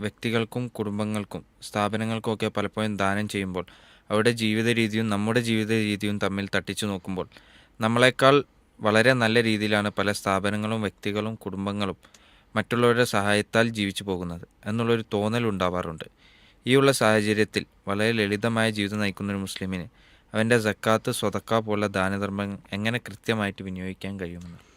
വ്യക്തികൾക്കും കുടുംബങ്ങൾക്കും സ്ഥാപനങ്ങൾക്കുമൊക്കെ പലപ്പോഴും ദാനം ചെയ്യുമ്പോൾ അവരുടെ ജീവിത രീതിയും നമ്മുടെ ജീവിത രീതിയും തമ്മിൽ തട്ടിച്ചു നോക്കുമ്പോൾ നമ്മളെക്കാൾ വളരെ നല്ല രീതിയിലാണ് പല സ്ഥാപനങ്ങളും വ്യക്തികളും കുടുംബങ്ങളും മറ്റുള്ളവരുടെ സഹായത്താൽ ജീവിച്ചു പോകുന്നത് എന്നുള്ളൊരു തോന്നൽ ഉണ്ടാവാറുണ്ട്. ഈ ഉള്ള സാഹചര്യത്തിൽ വളരെ ലളിതമായ ജീവിതം നയിക്കുന്ന ഒരു മുസ്ലിമിന് അവന്റെ സക്കാത്ത് സ്വതക്ക പോലുള്ള ദാനധർമ്മം എങ്ങനെ കൃത്യമായിട്ട് വിനിയോഗിക്കാൻ കഴിയുമെന്ന്.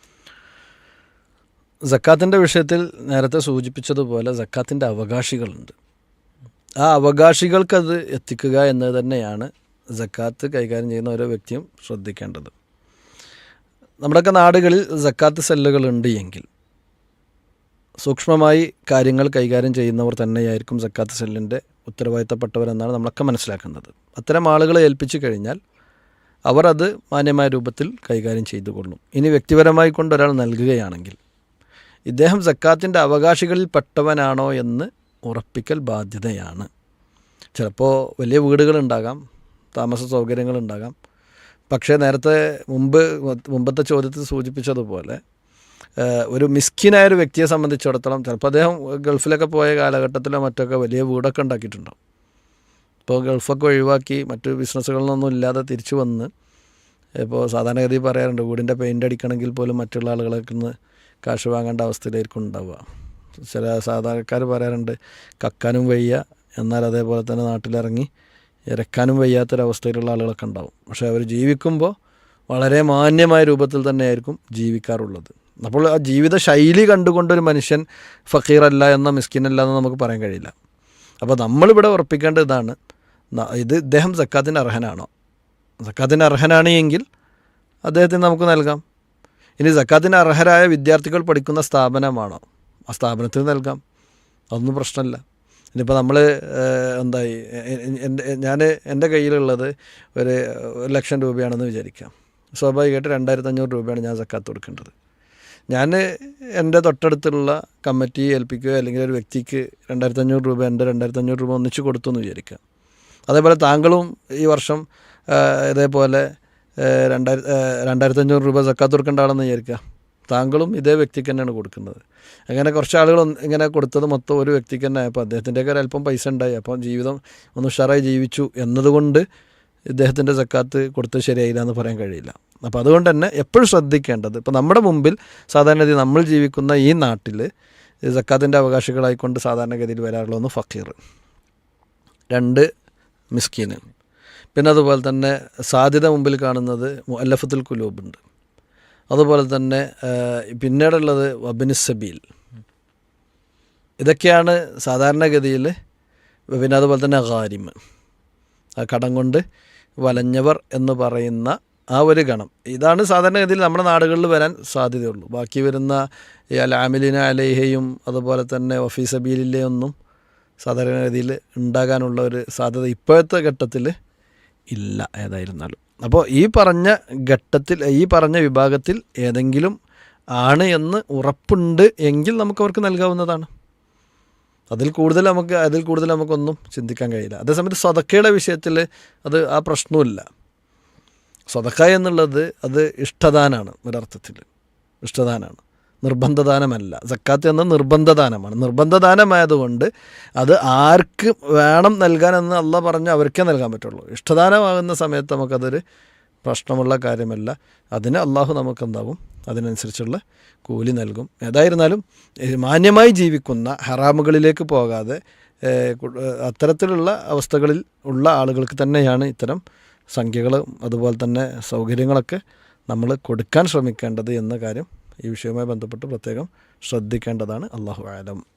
സക്കാത്തിന്റെ വിഷയത്തിൽ നേരത്തെ സൂചിപ്പിച്ചതുപോലെ സക്കാത്തിന്റെ അവകാശികളുണ്ട്. ആ അവകാശികൾക്കത് എത്തിക്കുക എന്നത് തന്നെയാണ് സക്കാത്ത് കൈകാര്യം ചെയ്യുന്ന ഓരോ വ്യക്തിയും ശ്രദ്ധിക്കേണ്ടത്. നമ്മുടെയൊക്കെ നാടുകളിൽ സക്കാത്ത് സെല്ലുകളുണ്ട് എങ്കിൽ സൂക്ഷ്മമായി കാര്യങ്ങൾ കൈകാര്യം ചെയ്യുന്നവർ തന്നെയായിരിക്കും സക്കാത്ത് സെല്ലിന്റെ ഉത്തരവാദിത്തപ്പെട്ടവരെന്നാണ് നമ്മളൊക്കെ മനസ്സിലാക്കുന്നത്. അത്തരം ആളുകളെ ഏൽപ്പിച്ചു കഴിഞ്ഞാൽ അവർ അത് മാന്യമായ രൂപത്തിൽ കൈകാര്യം ചെയ്തു കൊള്ളും ഇനി വ്യക്തിപരമായി കൊണ്ട് ഒരാൾ നൽകുകയാണെങ്കിൽ ഇദ്ദേഹം സക്കാത്തിന്റെ അവകാശികളിൽ പെട്ടവനാണോ എന്ന് ഉറപ്പിക്കൽ ബാധ്യതയാണ്. ചിലപ്പോൾ വലിയ വീടുകളുണ്ടാകാം താമസ സൗകര്യങ്ങളുണ്ടാകാം. പക്ഷേ നേരത്തെ മുമ്പ് മുമ്പത്തെ ചോദ്യത്തിൽ സൂചിപ്പിച്ചതുപോലെ ഒരു മിസ്കിനായ ഒരു വ്യക്തിയെ സംബന്ധിച്ചിടത്തോളം ചിലപ്പോൾ അദ്ദേഹം ഗൾഫിലൊക്കെ പോയ കാലഘട്ടത്തിലോ മറ്റൊക്കെ വലിയ വീടൊക്കെ ഉണ്ടാക്കിയിട്ടുണ്ടാവും. ഇപ്പോൾ ഗൾഫൊക്കെ ഒഴിവാക്കി മറ്റ് ബിസിനസ്സുകളിലൊന്നും ഇല്ലാതെ തിരിച്ചു വന്ന് ഇപ്പോൾ സാധാരണഗതി പറയാറുണ്ട് വീടിന്റെ പെയിന്റ് അടിക്കണമെങ്കിൽ പോലും മറ്റുള്ള ആളുകളൊക്കെ നിന്ന് കാശ് വാങ്ങേണ്ട അവസ്ഥയിലായിരിക്കും ഉണ്ടാവുക. ചില സാധാരണക്കാർ പറയാറുണ്ട് കക്കാനും വയ്യ. എന്നാൽ അതേപോലെ തന്നെ നാട്ടിലിറങ്ങി ഇറക്കാനും വയ്യാത്തൊരവസ്ഥയിലുള്ള ആളുകളൊക്കെ ഉണ്ടാവും. പക്ഷേ അവർ ജീവിക്കുമ്പോൾ വളരെ മാന്യമായ രൂപത്തിൽ തന്നെയായിരിക്കും ജീവിക്കാറുള്ളത്. അപ്പോൾ ആ ജീവിത ശൈലി കണ്ടുകൊണ്ട് ഒരു മനുഷ്യൻ ഫക്കീറല്ല എന്ന മിസ്കിനല്ല എന്ന് നമുക്ക് പറയാൻ കഴിയില്ല. അപ്പോൾ നമ്മളിവിടെ ഉറപ്പിക്കേണ്ട ഇതാണ് ഇത് ഇദ്ദേഹം സക്കാത്തിന് അർഹനാണോ? സക്കാത്തിന് അർഹനാണ് എങ്കിൽ അദ്ദേഹത്തിന് നമുക്ക് നൽകാം. ഇനി സക്കാത്തിന് അർഹരായ വിദ്യാർത്ഥികൾ പഠിക്കുന്ന സ്ഥാപനമാണോ? ആ സ്ഥാപനത്തിന് നൽകാം. അതൊന്നും പ്രശ്നമില്ല. ഇനിയിപ്പോൾ നമ്മൾ എന്തായി എന്റെ ഞാൻ എന്റെ കയ്യിലുള്ളത് ഒരു ലക്ഷം രൂപയാണെന്ന് വിചാരിക്കാം. സ്വാഭാവികമായിട്ട് രണ്ടായിരത്തി അഞ്ഞൂറ് രൂപയാണ് ഞാൻ സക്കാത്ത് കൊടുക്കേണ്ടത്. ഞാൻ എന്റെ തൊട്ടടുത്തുള്ള കമ്മിറ്റി ഏൽപ്പിക്കുകയോ അല്ലെങ്കിൽ ഒരു വ്യക്തിക്ക് രണ്ടായിരത്തി അഞ്ഞൂറ് രൂപ എന്റെ രണ്ടായിരത്തി അഞ്ഞൂറ് രൂപ ഒന്നിച്ച് കൊടുത്തു എന്ന് വിചാരിക്കാം. അതേപോലെ താങ്കളും ഈ വർഷം ഇതേപോലെ രണ്ടായിരത്തി രണ്ടായിരത്തി അഞ്ഞൂറ് രൂപ സക്കാത്ത് കൊടുക്കേണ്ട ആളെന്ന് വിചാരിക്കുക. താങ്കളും ഇതേ വ്യക്തിക്ക് തന്നെയാണ് കൊടുക്കുന്നത്. അങ്ങനെ കുറച്ച് ആളുകൾ ഇങ്ങനെ കൊടുത്തത് മൊത്തം ഒരു വ്യക്തിക്ക് തന്നെ അപ്പോൾ അദ്ദേഹത്തിന്റെയൊക്കെ ഒരു അല്പം പൈസ ഉണ്ടായി. അപ്പം ജീവിതം ഒന്ന് ഉഷാറായി ജീവിച്ചു എന്നതുകൊണ്ട് ഇദ്ദേഹത്തിന്റെ സക്കാത്ത് കൊടുത്തത് ശരിയായില്ല എന്ന് പറയാൻ കഴിയില്ല. അപ്പോൾ അതുകൊണ്ട് തന്നെ എപ്പോഴും ശ്രദ്ധിക്കേണ്ടത് ഇപ്പോൾ നമ്മുടെ മുമ്പിൽ സാധാരണഗതി നമ്മൾ ജീവിക്കുന്ന ഈ നാട്ടിൽ സക്കാത്തിന്റെ അവകാശികളായിക്കൊണ്ട് സാധാരണഗതിയിൽ വരാറുള്ള ഒന്ന് ഫക്കീർ. രണ്ട് മിസ്കീന്. പിന്നെ അതുപോലെ തന്നെ സാധ്യത മുമ്പിൽ കാണുന്നത് മുഅല്ലഫത്തുൽ കുലൂബുണ്ട് അതുപോലെ തന്നെ പിന്നീടുള്ളത് വബിനുസബീൽ ഇതൊക്കെയാണ് സാധാരണഗതിയിൽ പിന്നെ അതുപോലെ തന്നെ ഹാരിമ് ആ കടം കൊണ്ട് വലഞ്ഞവർ എന്ന് പറയുന്ന ആ ഒരു ഗണം. ഇതാണ് സാധാരണഗതിയിൽ നമ്മുടെ നാടുകളിൽ വരാൻ സാധ്യതയുള്ളൂ. ബാക്കി വരുന്ന ഈ അലാമിലിന അലേഹയും അതുപോലെ തന്നെ വഫീസബീലിലെ ഒന്നും സാധാരണഗതിയിൽ ഉണ്ടാകാനുള്ള ഒരു സാധ്യത ഇപ്പോഴത്തെ ഘട്ടത്തിൽ ഇല്ല ഏതായിരുന്നാലും. അപ്പോൾ ഈ പറഞ്ഞ ഘട്ടത്തിൽ ഈ പറഞ്ഞ വിഭാഗത്തിൽ ഏതെങ്കിലും ആണ് എന്ന് ഉറപ്പുണ്ട് എങ്കിൽ നമുക്ക് അവർക്ക് നൽകാവുന്നതാണ്. അതിൽ കൂടുതൽ നമുക്ക് അതിൽ കൂടുതൽ നമുക്കൊന്നും ചിന്തിക്കാൻ കഴിയില്ല. അതേസമയത്ത് സ്വതക്കയുടെ വിഷയത്തിൽ അത് ആ പ്രശ്നമില്ല സ്വതക്ക എന്നുള്ളത് അത് ഇഷ്ടദാനാണ് ഒരർത്ഥത്തിൽ. ഇഷ്ടദാനാണ്. നിർബന്ധദാനമല്ല. സക്കാത്ത് എന്ന നിർബന്ധദാനമാണ്. നിർബന്ധദാനമായതുകൊണ്ട് അത് ആർക്ക് വേണം നൽകാനെന്ന് അല്ല പറഞ്ഞ് അവർക്കേ നൽകാൻ പറ്റുള്ളൂ. ഇഷ്ടദാനമാകുന്ന സമയത്ത് നമുക്കതൊരു പ്രശ്നമുള്ള കാര്യമല്ല. അതിന് അള്ളാഹു നമുക്കെന്താവും? അതിനനുസരിച്ചുള്ള കൂലി നൽകും. ഏതായിരുന്നാലും മാന്യമായി ജീവിക്കുന്ന ഹറാമുകളിലേക്ക് പോകാതെ അത്തരത്തിലുള്ള അവസ്ഥകളിൽ ഉള്ള ആളുകൾക്ക് തന്നെയാണ് ഇത്തരം സംഖ്യകളും അതുപോലെ തന്നെ സൗകര്യങ്ങളൊക്കെ നമ്മൾ കൊടുക്കാൻ ശ്രമിക്കേണ്ടത് എന്ന കാര്യം ഈ വിഷയവുമായി ബന്ധപ്പെട്ട് പ്രത്യേകം ശ്രദ്ധിക്കേണ്ടതാണ്. അള്ളാഹു ആലം